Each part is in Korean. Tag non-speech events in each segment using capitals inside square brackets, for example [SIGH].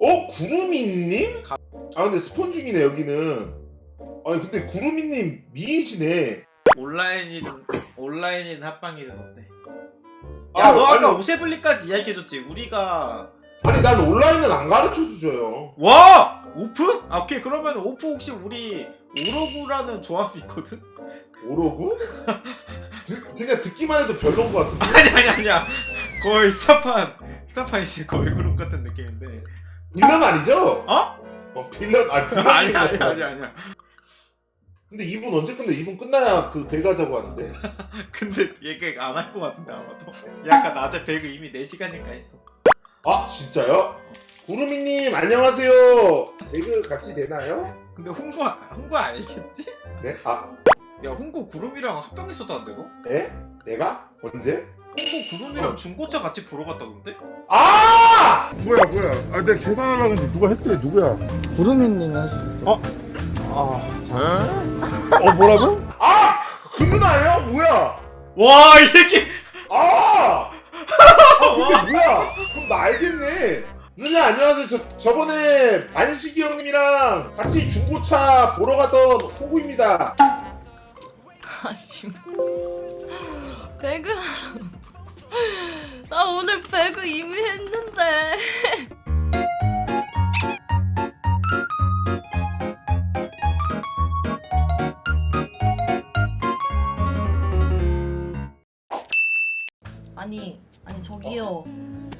어 구루미님? 아 근데 스폰 중이네 여기는. 아니 근데 구루미님 미인이시네. 온라인이든 온라인이든 합방이든 어때? 아, 야너 아까 아니, 오세블리까지 이야기해줬지 우리가 아니 난 온라인은 안 가르쳐 주줘요. 와 오프? 아 오케이 그러면 오프 혹시 우리 오로구라는 조합이 있거든? 오로구? 듣, 그냥 듣기만 해도 별론 것 같은데. 아니 아니 아니야 거의 스타판 스타판 이제 거의 그룹 같은 느낌인데 빌런 아니죠? 어? 어 빌런 아 빌런 아니 아니 아니 아니야 근데 이분 언제 끝내? 이분 끝나야 그 배가 자고 하는데. [LAUGHS] 근데 얘가 안 할 것 같은데 아마도 약간 낮에 배그 이미 4 시간인가 했어 아 진짜요? 구루미님 안녕하세요. 배그 같이 되나요? 근데 홍구 홍구 알겠지? 네? 아 야 홍구 구름이랑 합방했었다는데 너? 네? 내가 언제? 홍구 구름이랑 어. 중고차 같이 보러 갔다던데? 아! 뭐야 뭐야 아 내가 계산하려고 했는데 누가 했대 누구야 구름이님이 하시죠. 어? 어 뭐라고? 아! 그 누나예요? 뭐야? 와 이 새끼 아! 아 그게 뭐야? 그럼 나 알겠네. 누나 안녕하세요. 저 저번에 안식이 형님이랑 같이 중고차 보러 갔던 호구입니다. 아씨 배그 [LAUGHS] 나 오늘 배그 이미 했는데 [LAUGHS] 아니 아니 저기요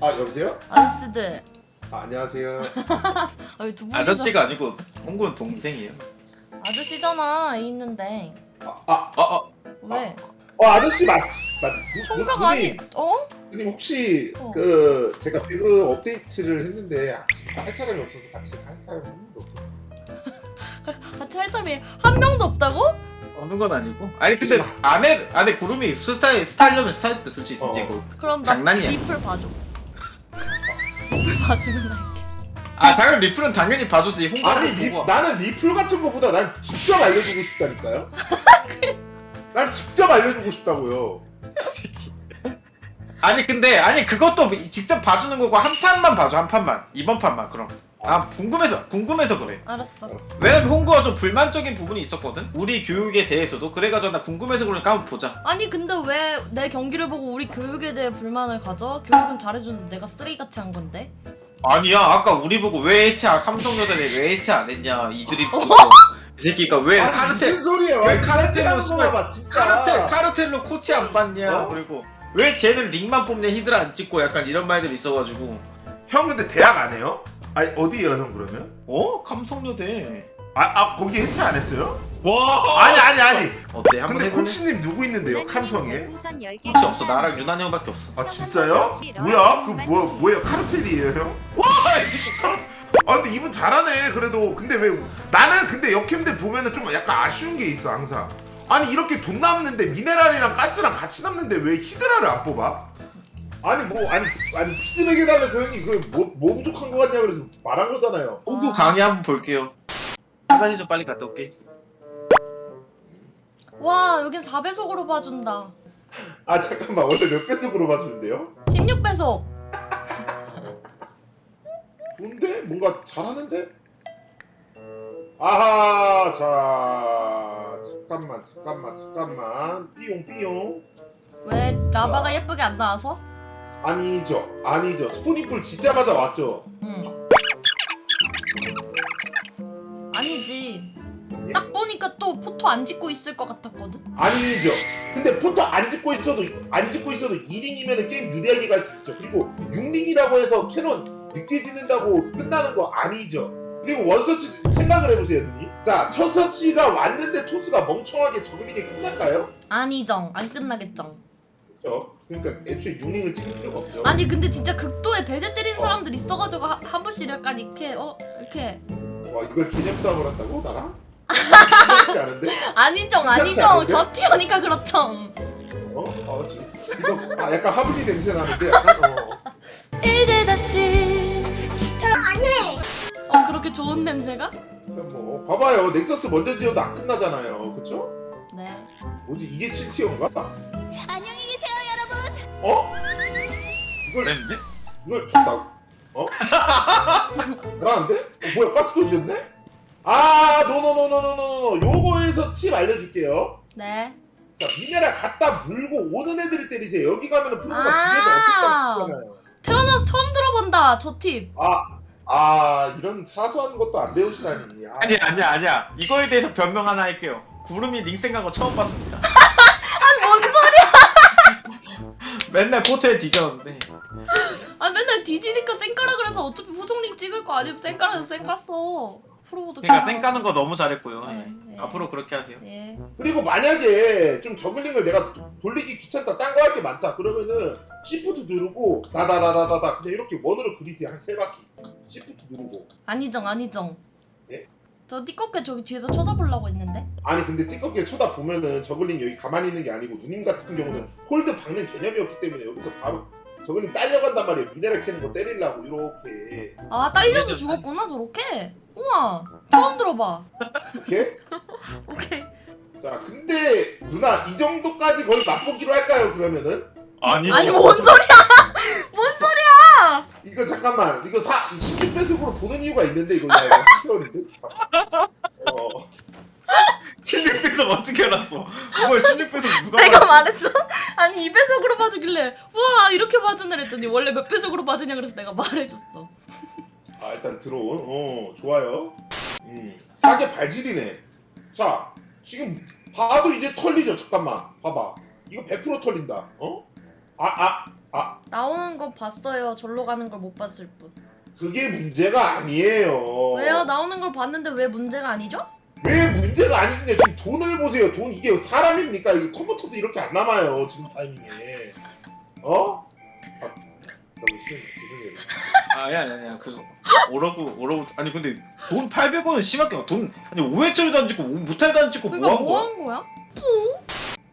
아 여보세요? 아저씨들 아, 안녕하세요. [LAUGHS] 아니 두 분이서 아저씨가 아니고 홍구는 동생이에요 아저씨잖아 애 있는데 아, 아, 어? 어? 왜 어 아저씨 맞지? 맞. 누- 누- 총각 누님, 아니 어 누님 혹시 어. 그 제가 배그 업데이트를 했는데 아, 할 사람이 없어서 같이 할 사람이 한 명도 없어. [LAUGHS] 같이 할 사람이 한 명도 없다고 어느 건 아니고 아니 근데 안에 안에 구름이 스타일 스타일러면 스타일도 솔직히 어. 진짜 이거 그럼 나 장난이야. 리플 봐줘 [LAUGHS] 봐주면 할게 아 당연히 리플은 당연히 봐주지 아니 홍구를 리, 보고 나는 리플 같은 거보다 난 직접 알려주고 싶다니까요. [LAUGHS] 난 직접 알려주고 싶다고요. [LAUGHS] 아니 근데 아니 그것도 직접 봐주는 거고 한 판만 봐줘 한 판만. 이번 판만 그럼. 아 궁금해서 궁금해서 그래. 알았어. 왜냐면 홍구가 좀 불만적인 부분이 있었거든? 우리 교육에 대해서도. 그래가지고 나 궁금해서 그러니까 한번 보자. 아니 근데 왜 내 경기를 보고 우리 교육에 대해 불만을 가져? 교육은 잘해주는데 내가 쓰레기같이 한 건데? 아니야 아까 우리 보고 왜 해체 안 삼성여자대 왜 해체 안 했냐 이들이 보고 [LAUGHS] 이 새끼가 왜 아니, 카르텔 무슨 소리예요? 왜 카르텔로 씨발 진짜. 카르텔 카르텔로 코치 안 받냐 어? 그리고 왜 쟤는 링만 뽑냐 히드라 안 찍고 약간 이런 말들이 있어가지고 형 근데 대학 안 해요? 아니 어디에요 형 그러면? 어 감성여대 아, 아 거기 해체 안 했어요? 와 아니 아니 아니. 어때 한번 근데 해볼래? 코치님 누구 있는데요? 캄성에? 코치 없어 나랑 유난 형밖에 없어 아 진짜요? 뭐야? 그뭐 뭐예요? 카르텔이에요 형? 아 근데 이분 잘하네 그래도. 근데 왜 나는 근데 역캠들 보면은 좀 약간 아쉬운 게 있어 항상. 아니 이렇게 돈 남는데 미네랄이랑 가스랑 같이 남는데 왜 히드라를 안 뽑아? 아니 뭐 아니 아니 피드백 해달라서 형이 그뭐 뭐 부족한 거 같냐 그래서 말한 거잖아요. 홍구 강의 한번 볼게요. 화장실 좀 빨리 갔다 올게. 와 여긴 4배속으로 봐준다. 아 잠깐만. 원래 몇 배속으로 봐주는데요? 16배속 뭔가 잘하는데? 아하 자 잠깐만 잠깐만 잠깐만. 삐용 삐용. 왜 라바가 예쁘게 안 나와서? 아니죠 아니죠. 스포니풀 짓자마자 왔죠. 응. 아니지. 딱 보니까 또 포토 안 짓고 있을 것 같았거든. 아니죠. 근데 포터 안 짓고 있어도 안 짓고 있어도 2링이면 게임 유리하게 갈 수 있죠. 그리고 6링이라고 해서 캐논 늦게 짓는다고 끝나는 거 아니죠 그리고 원서치 생각을 해보세요 누님 자 첫 서치가 왔는데 토스가 멍청하게 저글링에 끝날까요? 아니정 안 끝나겠정 그렇죠 그러니까 애초에 6링을 찍을 필요가 없죠 아니 근데 진짜 극도의 배제 때리는 어. 사람들 있어가지고 하- 한 번씩 약간 이렇게 어 이렇게 와 이걸 개념 싸움을 한다고 나랑? [LAUGHS] 심상치 않은데? 아니정 심상치 아니정 않은데? 저 티어니까 그렇죠 어? 아 이거 아 약간 하블리 냄새 나는데 약간 어 [LAUGHS] 이제 다시 그렇게 좋은 냄새가? 뭐 봐봐요 넥서스 먼저 지어도 안 끝나잖아요 그쵸? 네 뭐지 이게 7티어인가? 안녕히 계세요 여러분 어? 이걸 그랬는데? 이걸 줬다고? 어? [LAUGHS] 잘하는데? 어, 뭐야 가스 도지였네? 아 노노노노노노노 요거에서 팁 알려줄게요 네. 자 미네랄 갖다 물고 오는 애들을 때리세요 여기 가면은 프로가 아. 뒤에서 어떻게 죽잖아요 태어나서 처음 들어본다 저 팁. 아, 아 이런 사소한 것도 안 배우시다니. 아, 아니 아니야 아니야. 이거에 대해서 변명 하나 할게요. 구름이 링생 간거 처음 봤습니다. [LAUGHS] 뭔 소리야? [LAUGHS] 맨날 포트에 뒤졌는데. 아 맨날 뒤지니까 쌩까라 그래서 어차피 후속링 찍을 거 아니면 쌩까라서 쌩깠어. 프로보도 그러니까 다- 땡 까는 거 너무 잘했고요. 네, 예. 네. 앞으로 그렇게 하세요. 예. 그리고 만약에 좀 저글링을 내가 도- 돌리기 귀찮다 딴 거 할 게 많다 그러면은 시프트 누르고 다다다다다다 그냥 이렇게 원으로 그리세요. 한 세 바퀴 시프트 누르고 아니정 아니정. 예? 저 띠껍게 저기 뒤에서 쳐다보려고 했는데. 아니 근데 띠껍게 쳐다보면은 저글링 여기 가만히 있는 게 아니고 누님 같은 경우는 홀드 박는 개념이 없기 때문에 여기서 바로 저글링 딸려간단 말이에요 미네랄 캐는 거 때리려고 이렇게 아 딸려서 죽었구나 저렇게. 우와 처음 들어봐. 이렇게 [LAUGHS] 오케이. 자 근데 누나 이 정도까지 거의 맛보기로 할까요 그러면은 아니 아니 뭔 소리야? 이거 잠깐만. 이거 사 16배속으로 보는 이유가 있는데 이거 야 이거 [LAUGHS] 어. 16배속 어떻게 알았어? 뭘 16배속 누가 내가 말했어? 말했어. [LAUGHS] 아니 2배속으로 봐주길래 우와 이렇게 봐주네 그랬더니 원래 몇 배속으로 봐주냐 그래서 내가 말해줬어. 아 일단 들어온? 어 좋아요. 음 사계 발질이네. 자 지금 봐도 이제 털리죠? 잠깐만. 봐봐. 이거 100% 털린다. 어? 아 아, 나오는 거 봤어요. 절로 가는 걸 못 봤을 뿐. 그게 문제가 아니에요 왜요? 나오는 걸 봤는데 왜 문제가 아니죠? 왜 문제가 아니냐 지금 돈을 보세요 돈 이게 사람입니까 이게 컴퓨터도 이렇게 안 남아요 지금 타이밍에 어? 아 너무 심해 죄송해요 아야 아니야 아니야 그래서 오라고 오라고 아니 근데 돈 800원은 심하게 돈 아니 5회처리도 안 찍고 무탈도 안 찍고 그러니까 뭐 한 뭐 거야? 한 거야?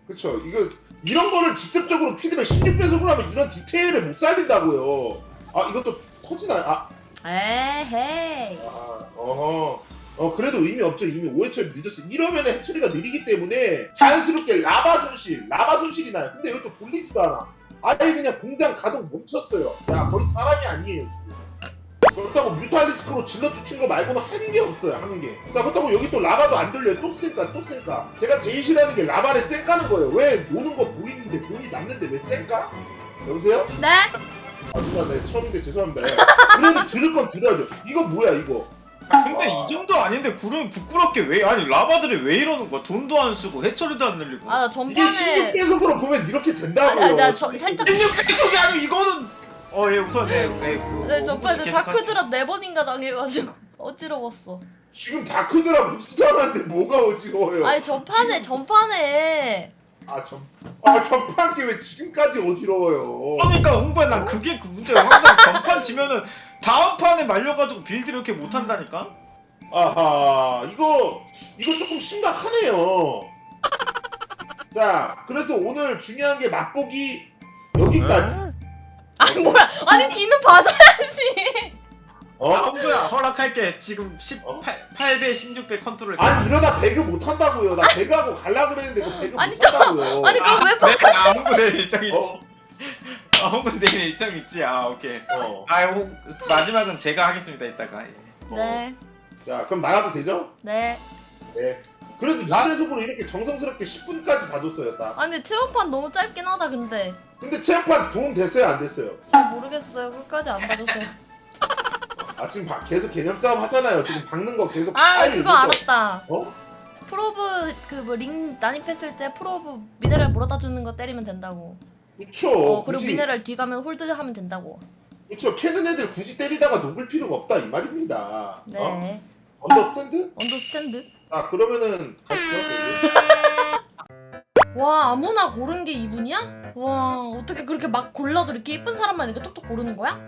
그쵸 이거 이런 거를 직접적으로 피드백 16배속으로 하면 이런 디테일을 못 살린다고요. 아 이것도 터지나 아, 에헤이. 아 어허. 어 그래도 의미 없죠. 이미 5회처리 늦었어. 이러면 해처리가 느리기 때문에 자연스럽게 라바 손실 라바 손실이 나요. 근데 이것도 돌리지도 않아. 아예 그냥 공장 가동 멈췄어요. 야 거의 사람이 아니에요 지금 그렇다고 뮤탈리스크로 질러 쫓친 거 말고는 하는 게 없어요 하는 게. 자 그렇다고 여기 또 라바도 안 돌려요. 또 쌩까 또 쌩까. 제가 제일 싫어하는 게 라바를 쌩까는 거예요. 왜 노는 거 보이는데 돈이 남는데 왜 쌩까? 여보세요? 네? 아 누나 네 처음인데 죄송합니다. 그래도 들을 건 들어야죠. 이거 뭐야 이거? 아 근데 이 정도 아닌데 구름이 부끄럽게 왜 아니 라바들이 왜 이러는 거야 돈도 안 쓰고 해처리도 안 늘리고 아 나 이게 전판에 16배속으로 보면 이렇게 된다고요. 아니 나 저, 살짝 16배속이 아니고 이거는 어 예 우선 네, 네, 그, 네그 전판에 혹시 다크드랍 네 번인가 당해가지고 [LAUGHS] 어지러웠어. 지금 다크드라 묻지도 않았는데 뭐가 어지러워요? 아니 전판에 전판에 아 전, 아 전판 게왜 지금까지 어지러워요? 그러니까 홍구야 난 그게 그 문제야 항상 전판 지면은 다음 판에 말려가지고 빌드 이렇게 못 한다니까 아하 이거 이거 조금 심각하네요. 자 그래서 오늘 중요한 게 맛보기 여기까지. 아니 뭐야? 아니 뒤는 봐줘야지. 어? 아 홍구야 허락할게 지금 18, 어? 8배 16배 컨트롤 아니 이러다 배그 못 한다고요. 나 배그하고 갈라 그랬는데 그 배그 아니, 못 저- 한다고요. 아니 그럼 왜 아, 봐? 네, 아 홍구 내 일정 있지 어? 아 홍구 내 일정 있지 아 오케이 어. 아 홍, 마지막은 제가 하겠습니다 이따가 예. 네, 자 그럼 나가도 되죠? 네. 네. 그래도 이대속으로 이렇게 정성스럽게 10분까지 봐줬어요 딱. 아니 체험판 너무 짧긴 하다 근데 근데 체험판 도움 됐어요 안 됐어요? 잘 모르겠어요. 끝까지 안 봐줘서. [LAUGHS] 아 지금 바- 계속 개념 싸움 하잖아요. 지금 박는 거 계속. 아 빨리 그거 이거- 알았다. 어? 프로브 그 뭐 링 난입했을 때 프로브 미네랄 물어다 주는 거 때리면 된다고. 그쵸. 어 그리고 굳이- 미네랄 뒤 가면 홀드 하면 된다고. 그쵸 캐는 애들 굳이 때리다가 녹을 필요가 없다 이 말입니다. 네. 어? 언더스탠드? 언더스탠드? 아 그러면은 가시죠. 와 아무나 고른 게 이분이야? 와 어떻게 그렇게 막 골라도 이렇게 예쁜 사람만 이렇게 톡톡 고르는 거야?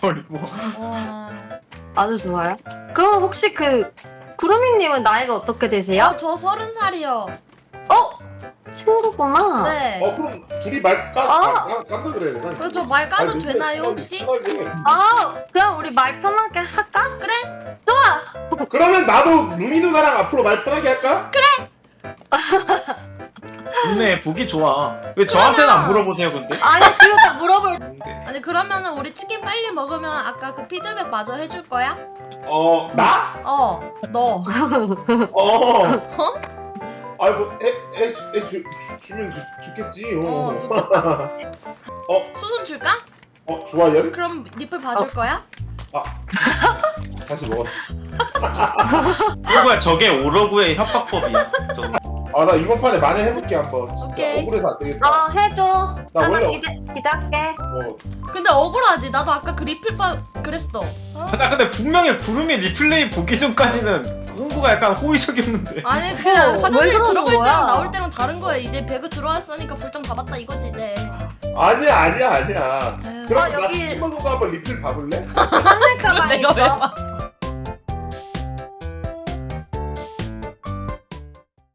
버리고 와. 아주 좋아요. 그럼 혹시 그 구름이님은 나이가 어떻게 되세요? 아저 서른 살이요. 어? 친구구나. 네. 어 그럼 둘이 말 까, 아. 까, 깐다 그래야 되나? 그래서 말 까도 아니, 되나요 혹시? 편하게. 아, 그냥 우리 말 편하게 할까? 그래? 그러면 나도 루미 누나랑 앞으로 말 편하게 할까? 좋네 보기 좋아 왜 저한테는 안 물어보세요 근데? 아니 지금 다 물어볼 뭔데? 아니 그러면은 우리 치킨 빨리 먹으면 아까 그 피드백 마저 해줄 거야? 어 나? 어, 너. 어. 아이 뭐애애 주, 주면 주, 주겠지. 어, 어. 좋겠다. [LAUGHS] 어, 수순 줄까? 어 좋아요. 그럼 리플 봐줄 거야? [LAUGHS] 다시 먹었어. 오로구야 저게 오로구의 협박법이야 저거. 아 나 이번 판에 만회 해볼게 한번. 진짜 오케이. 억울해서 안 되겠다. 어 해줘 나 하나 원래 기대, 기대할게 어, 근데 억울하지. 나도 아까 그 리플 봐 그랬어. 어? 나 근데 분명히 구름이 리플레이 보기 전까지는 홍구가 약간 호의적이었는데 [LAUGHS] 아니 그냥 왜 화장실 그러는 들어갈 거야? 때랑 나올 때랑 다른 거야. 이제 배그 들어왔으니까 불장 다 봤다 이거지 이제. 아니야 아니야 아니야. 에휴. 그럼 아, 나 여기- 치킨 거 한번 리플 봐볼래? [LAUGHS] 상대 가방 내가 왜 있어 봐?